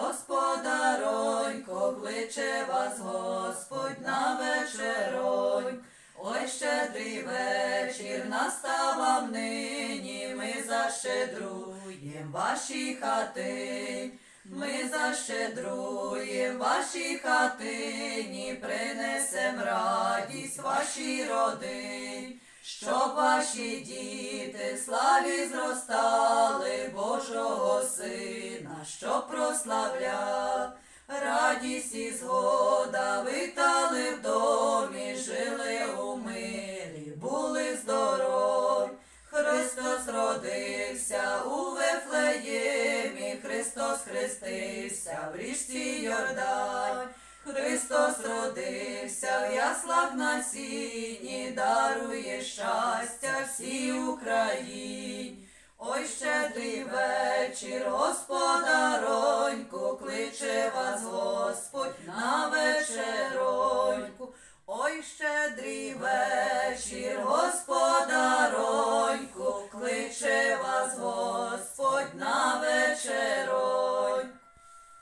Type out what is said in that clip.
господаронько, кличе вас Господь на вечеронь. Ой, щедрий вечір настав нині, ми защедруєм ваші хати. Ми защедруєм ваші хатині, принесем радість вашій родині, щоб ваші діти славі зростали Щоб прославляв. Радість і згода витали в домі, жили у мирі, були здорові. Христос родився у Вифлеємі, Христос хрестився в річці Йордань. Христос родився в яслах на сіні, дарує щастя всій Україні. Ой, щедрий вечір, господароньку, кличе вас Господь на вечероньку. Ой, щедрий